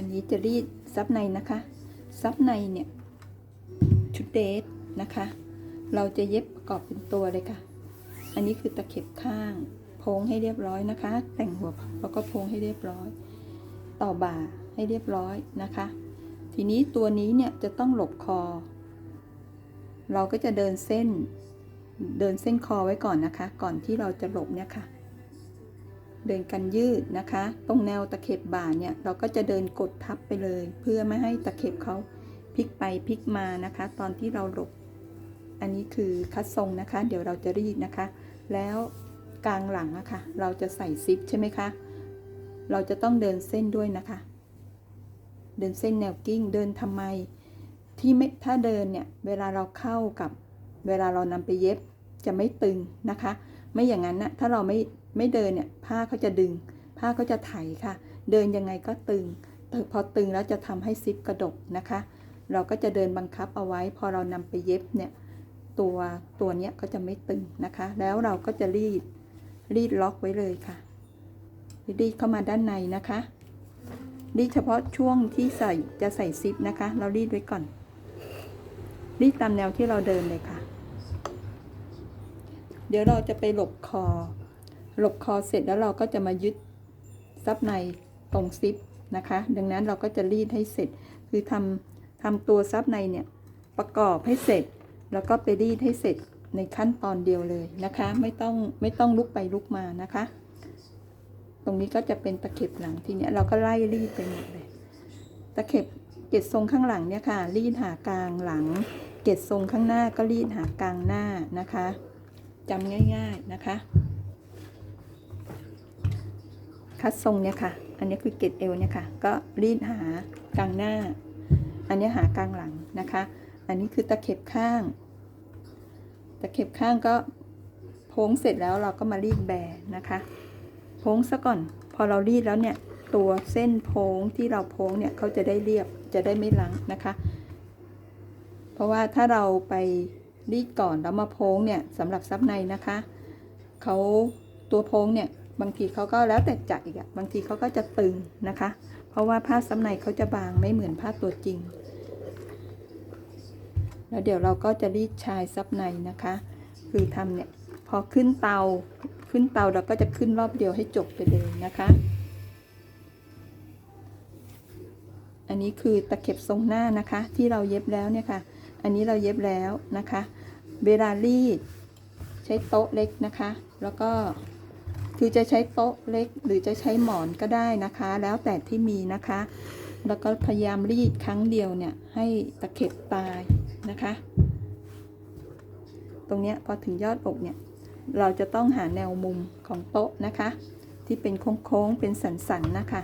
อันนี้จะรีดซับในนะคะ ซับในเนี่ยชุดเดทนะคะ เราจะเย็บประกอบเป็นตัวเลยค่ะ อันนี้คือตะเข็บข้างโพงให้เรียบร้อยนะคะ แต่งหัวแล้วก็โพงให้เรียบร้อย ต่อบ่าให้เรียบร้อยนะคะ ทีนี้ตัวนี้เนี่ยจะต้องหลบคอ เราก็จะเดินเส้น เดินเส้นคอไว้ก่อนนะคะ ก่อนที่เราจะหลบเนี่ยค่ะ เดินกันยืดนะคะ ตรงแนวตะเข็บบ่าเนี่ยเราก็จะเดินกดทับไปเลย เพื่อไม่ให้ตะเข็บเขาพลิกไปพลิกมานะคะ ตอนที่เราหลบ อันนี้คือคัดทรงนะคะ เดี๋ยวเราจะรีดนะคะ แล้วกลางหลังอะค่ะ เราจะใส่ซิปใช่ไหมคะ เราจะต้องเดินเส้นด้วยนะคะ เดินเส้นแนวกิ้งเดินทำไม ที่ไม่ถ้าเดินเนี่ยเวลาเราเข้ากับเวลาเรานำไปเย็บจะไม่ตึงนะคะ ไม่อย่างนั้นนะถ้าเราไม่ ไม่เดินเนี่ยผ้าเขาจะดึง ผ้าเขาจะไถค่ะ เดินยังไงก็ตึง พอตึงแล้วจะทำให้ซิปกระดกนะคะ เราก็จะเดินบังคับเอาไว้ พอเรานำไปเย็บเนี่ยตัวตัวเนี้ยก็จะไม่ตึงนะคะ แล้วเราก็จะรีดรีดล็อกไว้เลยค่ะ รีดเข้ามาด้านในนะคะ รีดเฉพาะช่วงที่ใส่จะใส่ซิปนะคะ เรารีดไว้ก่อน รีดตามแนวที่เราเดินเลยค่ะ เดี๋ยวเราจะไปหลบคอ หลบคอเสร็จแล้วเราก็จะมายึดซับในตรงซิปนะคะ ดังนั้นเราก็จะรีดให้เสร็จ คือทำทำตัวซับในเนี่ยประกอบให้เสร็จ แล้วก็ไปรีดให้เสร็จในขั้นตอนเดียวเลยนะคะ ไม่ต้องไม่ต้องลุกไปลุกมานะคะ ตรงนี้ก็จะเป็นตะเข็บหลังทีเนี้ยเราก็ไล่รีดไปหมดเลย ตะเข็บเกล็ดทรงข้างหลังเนี่ยค่ะรีดหากลางหลัง เกล็ดทรงข้างหน้าก็รีดหากลางหน้านะคะจำง่าย ๆนะคะ คัดทรงเนี่ยค่ะ อันนี้คือเกล็ดเอวเนี่ยค่ะ ก็รีดหากลางหน้า อันนี้หากลางหลังนะคะ อันนี้คือตะเข็บข้าง ตะเข็บข้างก็โพ้งเสร็จแล้วเราก็มารีดแบนะคะ โพ้งซะก่อน พอเรารีดแล้วเนี่ย ตัวเส้นโพ้งที่เราโพ้งเนี่ยเขาจะได้เรียบ จะได้ไม่ลังนะคะ เพราะว่าถ้าเราไปรีดก่อนแล้วมาโพ้งเนี่ยสำหรับซับในนะคะเขาตัวโพ้งเนี่ย บางทีเขาก็แล้วแต่จัดอีกอะบางทีเขาก็จะตึงนะคะ เพราะว่าผ้าซับในเขาจะบางไม่เหมือนผ้าตัวจริง แล้วเดี๋ยวเราก็จะรีดชายซับในนะคะ คือทำเนี่ยพอขึ้นเตาขึ้นเตาเราก็จะขึ้นรอบเดียวให้จบไปเลยนะคะ อันนี้คือตะเข็บทรงหน้านะคะ ที่เราเย็บแล้วเนี่ยค่ะ อันนี้เราเย็บแล้วนะคะ เวลารีดใช้โต๊ะเล็กนะคะ แล้วก็ คือจะใช้โต๊ะเล็กหรือจะใช้หมอนก็ได้นะคะ แล้วแต่ที่มีนะคะ แล้วก็พยายามรีดครั้งเดียวเนี่ยให้ตะเข็บตายนะคะ ตรงเนี้ยพอถึงยอดอกเนี่ยเราจะต้องหาแนวมุมของโต๊ะนะคะ ที่เป็นโค้งๆเป็นสันๆนะคะ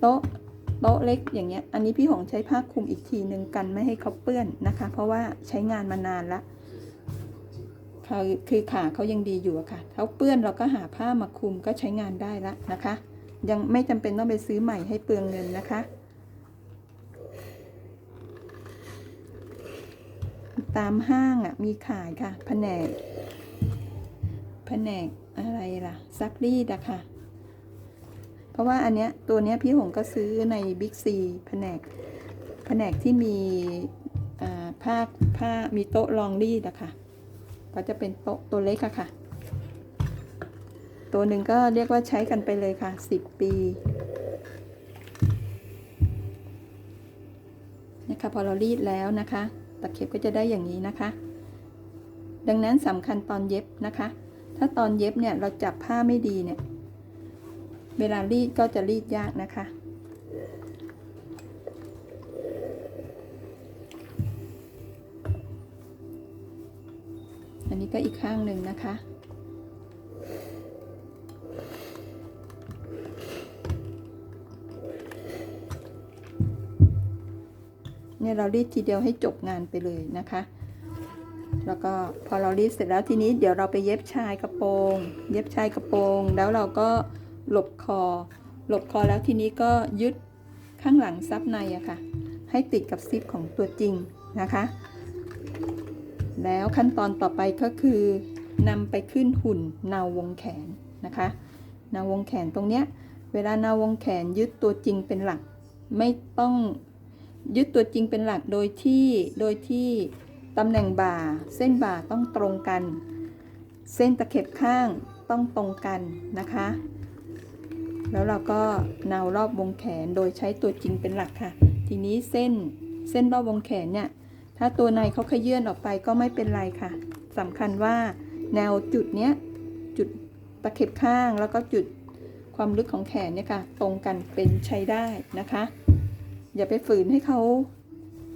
โต๊ะโต๊ะเล็กอย่างเงี้ย อันนี้พี่หงใช้ผ้าคลุมอีกทีหนึ่งกันไม่ให้เขาเปื้อนนะคะ เพราะว่าใช้งานมานานละ เขาคือขาเขายังดีอยู่อะค่ะเขาเปื้อนเราก็หาผ้ามาคลุมก็ใช้งานได้ละนะคะ ยังไม่จำเป็นต้องไปซื้อใหม่ให้เปลืองเงินนะคะ ตามห้างอะมีขายค่ะ แผนก แผนกอะไรล่ะ ซักรีดอะค่ะเพราะว่าอันเนี้ยตัวเนี้ยพี่หงก็ซื้อในบิ๊กซีแผนกแผนกที่มีอ่าผ้าผ้ามีโต๊ะรองรีดอะค่ะ ก็จะเป็นโต๊ะตัวเล็กอะค่ะ ตัวหนึ่งก็เรียกว่าใช้กันไปเลยค่ะสิบปีนะคะพอเรารีดแล้วนะคะ ตะเข็บก็จะได้อย่างนี้นะคะ ดังนั้นสำคัญตอนเย็บนะคะ ถ้าตอนเย็บเนี่ยเราจับผ้าไม่ดีเนี่ย เวลารีดก็จะรีดยากนะคะ นี้ก็อีกข้างหนึ่งนะคะ เนี่ยเรารีดทีเดียวให้จบงานไปเลยนะคะ แล้วก็พอเรารีดเสร็จแล้วทีนี้เดี๋ยวเราไปเย็บชายกระโปรง เย็บชายกระโปรง แล้วเราก็หลบคอ หลบคอแล้วทีนี้ก็ยึดข้างหลังซับในอะค่ะ ให้ติดกับซิปของตัวจริงนะคะ แล้วขั้นตอนต่อไปก็คือนำไปขึ้นหุ่นนาวงแขนนะคะนาวงแขนตรงเนี้ยเวลานาวงแขนยึดตัวจริงเป็นหลัก ไม่ต้องยึดตัวจริงเป็นหลักโดยที่โดยที่ตำแหน่งบ่า เส้นบ่าต้องตรงกัน เส้นตะเข็บข้างต้องตรงกันนะคะ แล้วเราก็นาวรอบวงแขนโดยใช้ตัวจริงเป็นหลักค่ะ ทีนี้เส้นเส้นรอบวงแขนเนี่ย ถ้าตัวในเขาขยื่นออกไปก็ไม่เป็นไรค่ะสำคัญว่าแนวจุดเนี้ยจุดตะเข็บข้างแล้วก็จุดความลึกของแขนเนี่ยค่ะ ตรงกันเป็นใช้ได้นะคะ อย่าไปฝืนให้เขา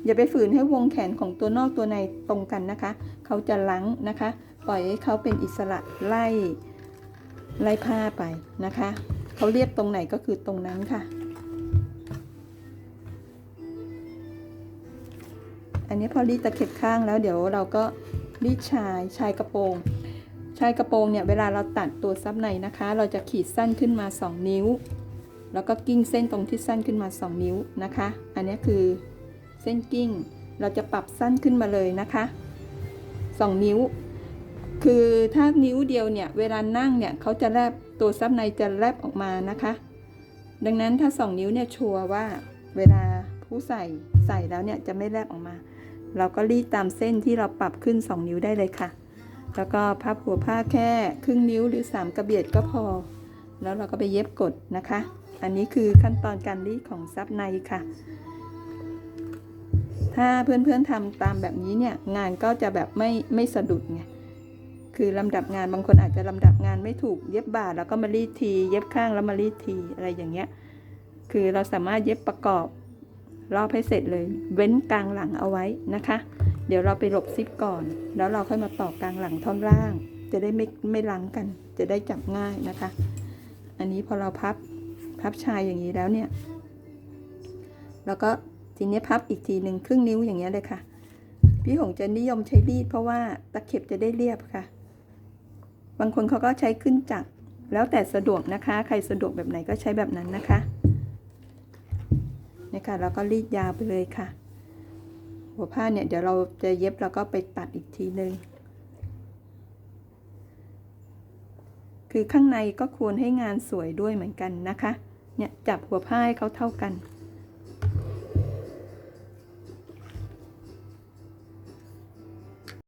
อย่าไปฝืนให้วงแขนของตัวนอกตัวในตรงกันนะคะ เขาจะลังนะคะ ปล่อยให้เขาเป็นอิสระไล่ไล่ผ้าไปนะคะ เขาเรียบตรงไหนก็คือตรงนั้นค่ะ อันนี้พอรีดตะเข็บข้างแล้วเดี๋ยวเราก็รีดชายชายกระโปรง ชายกระโปรงเนี่ยเวลาเราตัดตัวซับในนะคะ เราจะขีดสั้นขึ้นมา 2 นิ้ว แล้วก็กิ้งเส้นตรงที่สั้นขึ้นมา 2 นิ้วนะคะ อันนี้คือเส้นกิ้งเราจะปรับสั้นขึ้นมาเลยนะคะ 2 นิ้ว คือถ้านิ้วเดียวเนี่ยเวลานั่งเนี่ยเขาจะแลบตัวซับในจะแลบออกมานะคะ ดังนั้นถ้า 2 นิ้วเนี่ยชัวร์ว่าเวลาผู้ใส่ใส่แล้วเนี่ยจะไม่แลบออกมา เราก็รีดตามเส้นที่เราปรับขึ้น 2 นิ้วได้เลยค่ะ แล้วก็พับหัวผ้าแค่ครึ่งนิ้วหรือ 3 กระเบียดก็พอ แล้วเราก็ไปเย็บกดนะคะ อันนี้คือขั้นตอนการรีดของซับในค่ะ ถ้าเพื่อนๆทำตามแบบนี้เนี่ยงานก็จะแบบไม่ไม่สะดุดไงคือลำดับงานบางคนอาจจะลำดับงานไม่ถูกเย็บบาดแล้วก็มารีดที เย็บข้างแล้วมารีดทีอะไรอย่างเงี้ย คือเราสามารถเย็บประกอบ รอบให้เสร็จเลย เว้นกลางหลังเอาไว้นะคะ เดี๋ยวเราไปหลบซิปก่อน แล้วเราค่อยมาต่อกลางหลังท่อนล่าง จะได้ไม่ไม่ลังกัน จะได้จับง่ายนะคะ อันนี้พอเราพับพับชายอย่างนี้แล้วเนี่ยแล้วก็ทีนี้พับอีกทีหนึ่งครึ่งนิ้วอย่างเงี้ยเลยค่ะ พี่หงจะนิยมใช้รีดเพราะว่าตะเข็บจะได้เรียบค่ะ บางคนเขาก็ใช้ขึ้นจักรแล้วแต่สะดวกนะคะ ใครสะดวกแบบไหนก็ใช้แบบนั้นนะคะ นี่ค่ะแล้วก็รีดยาวไปเลยค่ะ หัวผ้าเนี่ยเดี๋ยวเราจะเย็บแล้วก็ไปตัดอีกทีหนึ่งคือข้างในก็ควรให้งานสวยด้วยเหมือนกันนะคะ เนี่ยจับหัวผ้าให้เขาเท่ากัน